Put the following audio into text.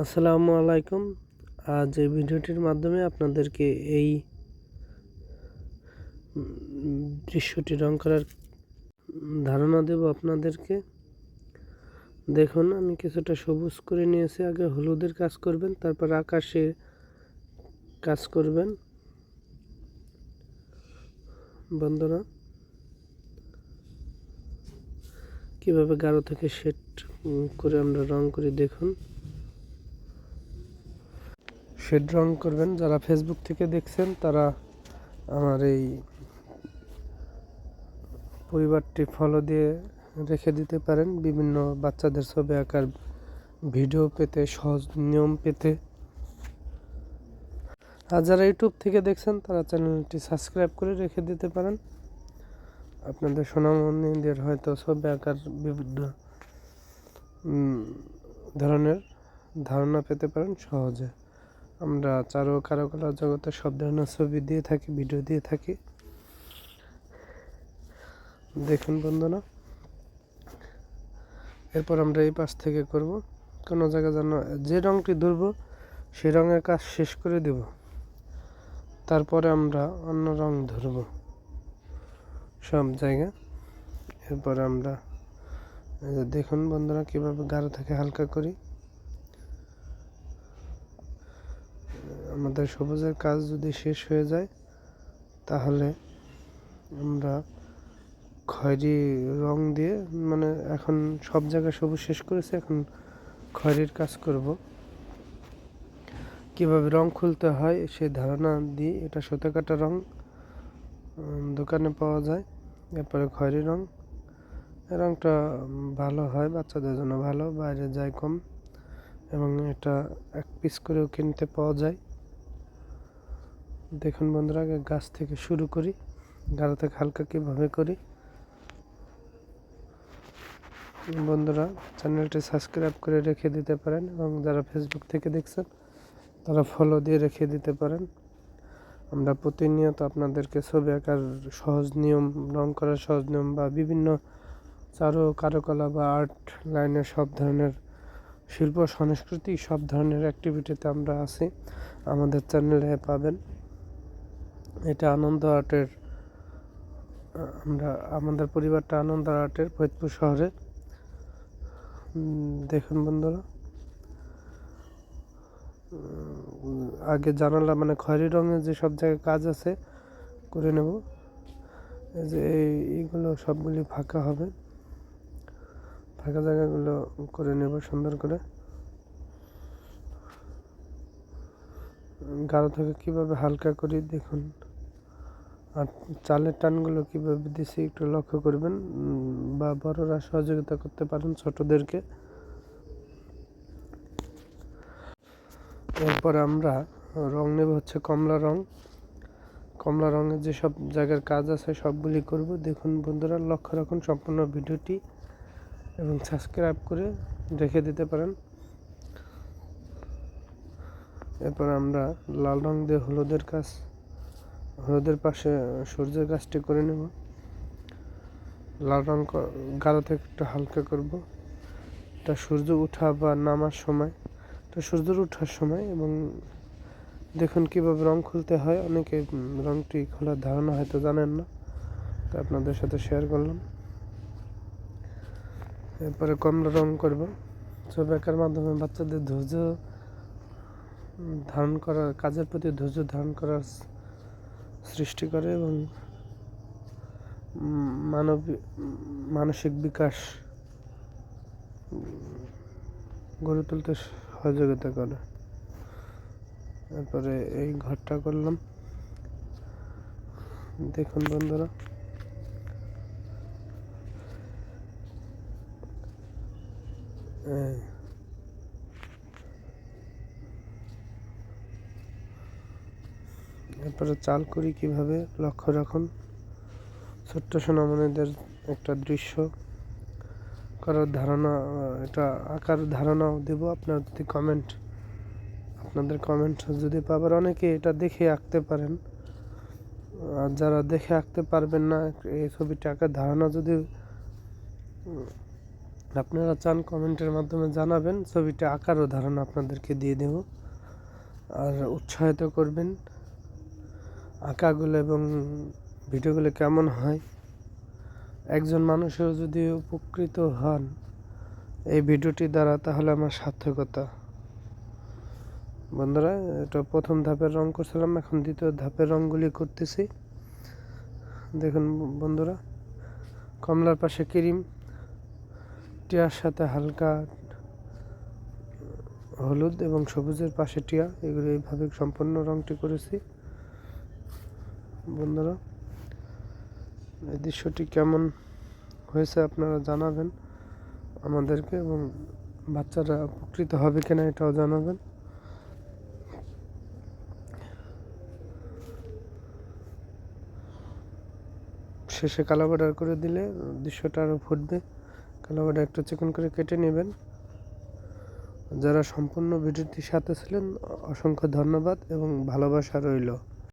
আসসালামু আলাইকুম। আজ এই ভিডিওটির মাধ্যমে আপনাদেরকে এই দৃশ্যটি রং করার ধারণা দেব আপনাদেরকে। দেখুন, আমি কিছুটা সবুজ করে নিয়েছি। আগে হলুদের কাজ করবেন, তারপর আকাশে কাজ করবেন। বন্ধুরা, কীভাবে গাঢ় থেকে শেড করে আমরা রং করি দেখুন। শেড রং করবেন। যারা ফেসবুক থেকে দেখছেন, তারা আমার এই পরিবারটি ফলো দিয়ে রেখে দিতে পারেন। বিভিন্ন বাচ্চাদের ছবি আঁকার ভিডিও পেতে, সহজ নিয়ম পেতে। আর যারা ইউটিউব থেকে দেখছেন, তারা চ্যানেলটি সাবস্ক্রাইব করে রেখে দিতে পারেন। আপনাদের সোনামণিদের হয়তো ছবি আঁকার বিভিন্ন ধরনের ধারণা পেতে পারেন সহজে। আমরা চারু কারুকলা জগতে সব ধরনের ছবি দিয়ে থাকি ভিডিও দিয়ে থাকি। দেখুন বন্ধুরা, এরপর আমরা এই পাশ থেকে করব। কোনো জায়গা যেন যে রঙটি ধরবো, সে রঙের কাজ শেষ করে দেব। তারপরে আমরা অন্য রং ধরব। সব জায়গা। এরপর আমরা দেখুন বন্ধুরা, কীভাবে গাঢ় থেকে হালকা করি। আমাদের সবুজের কাজ যদি শেষ হয়ে যায়, তাহলে আমরা খয়েরি রং দিয়ে মানে এখন সব জায়গায় সবুজ শেষ করেছে, এখন খয়েরির কাজ করব। কীভাবে রং খুলতে হয় সেই ধারণা দিই এটা সুতো কাটা রং দোকানে পাওয়া যায়, এরপরে খয়েরি রং। রংটা ভালো হয়, বাচ্চাদের জন্য ভালো, বাইরে যায় কম, এবং এটা এক পিস করেও কিনতে পাওয়া যায়। দেখুন বন্ধুরা গাছ থেকে শুরু করি গাঢ় থেকে হালকা কীভাবে করি। বন্ধুরা, চ্যানেলটি সাবস্ক্রাইব করে রেখে দিতে পারেন এবং যারা ফেসবুক থেকে দেখছেন, তারা ফলো দিয়ে রেখে দিতে পারেন। আমরা প্রতিনিয়ত আপনাদেরকে ছবি আঁকার সহজ নিয়ম, রং করার সহজ নিয়ম বা বিভিন্ন চারু কারুকলা বা আর্ট লাইনের সব ধরনের শিল্প, সংস্কৃতি সব ধরনের অ্যাক্টিভিটিতে আমরা আছি। আমাদের চ্যানেলে পাবেন। এটা আনন্দ আর্টের, আমরা, আমাদের পরিবারটা আনন্দ আর্টের ফরিদপুর শহরে। দেখুন বন্ধুরা। আগে জানালা মানে খয়েরি রঙের যে সব জায়গায় কাজ আছে, করে নেব। এই যে এই- এইগুলো সবগুলি ফাঁকা হবে। ফাঁকা জায়গাগুলো করে নেব সুন্দর করে। গাঢ় থেকে কীভাবে হালকা করি, দেখুন। আর চালের টানগুলো কীভাবে দিছি একটু লক্ষ্য করবেন বা বড়রা সহযোগিতা করতে পারেন ছোটদেরকে। এরপর আমরা রং নেব হচ্ছে কমলা রং। কমলা রঙের যে সব জায়গার কাজ আছে সবগুলি করব। দেখুন বন্ধুরা, লক্ষ্য রাখুন সম্পূর্ণ ভিডিওটি এবং সাবস্ক্রাইব করে রেখে দিতে পারেন। এরপর আমরা লাল রং দিয়ে হলুদের কাজ হলুদের পাশে সূর্যের গাছটি করে নেব। লাল রং গাঢ় থেকে একটু হালকা করব। তা সূর্য ওঠা বা নামার সময় এটা সূর্যের ওঠার সময় এবং দেখুন কীভাবে রং খুলতে হয়। অনেকে রংটি খোলার ধারণা হয়তো জানেন না, তো আপনাদের সাথে শেয়ার করলাম। এরপরে কমলা রং করব। ছবি আঁকার মাধ্যমে বাচ্চাদের ধৈর্য ধারণ করার, কাজের প্রতি ধৈর্য ধারণ করার সৃষ্টি করে এবং মানব, মানসিক বিকাশ গড়ে তুলতে সহযোগিতা করে তারপরে এই ঘরটা করলাম দেখুন বন্ধুরা এই। এরপরে চাল করি কীভাবে, লক্ষ্য রাখুন। ছোট্ট সোনামণিদের একটা দৃশ্য। করার ধারণা, এটা আঁকার ধারণাও দেব। আপনার যদি কমেন্ট আপনাদের কমেন্ট যদি পাবার, অনেকে এটা দেখে আঁকতে পারেন। আর যারা দেখে আঁকতে পারবেন না, এই ছবিটা আঁকার ধারণা যদি আপনারা চান কমেন্টের মাধ্যমে জানাবেন, ছবিটা আকার ও ধারণা আপনাদেরকে দিয়ে দেব। আর উৎসাহিত করবেন। আঁকাগুলো এবং ভিডিওগুলো কেমন হয়? একজন মানুষও যদি উপকৃত হন এই ভিডিওটি দ্বারা, তাহলে আমার সার্থকতা। বন্ধুরা, এটা প্রথম ধাপের রং করছিলাম, এখন দ্বিতীয় ধাপের রঙগুলি করতেছি। দেখুন বন্ধুরা, কমলার পাশে ক্রিম, টিয়ার সাথে হালকা হলুদ এবং সবুজের পাশে টিয়া। এগুলো এইভাবে সম্পূর্ণ রঙটি করেছি। বন্ধুরা, এই দৃশ্যটি কেমন হয়েছে আপনারা জানাবেন আমাদেরকে এবং বাচ্চারা উপকৃত হবে কিনা এটাও জানাবেন। শেষে কালো করে দিলে দৃশ্যটা আরও ফুটবে। কালো একটু চিকন করে কেটে নেবেন। যারা সম্পূর্ণ ভিডিওটির সাথে ছিলেন, অসংখ্য ধন্যবাদ এবং ভালোবাসা রইল।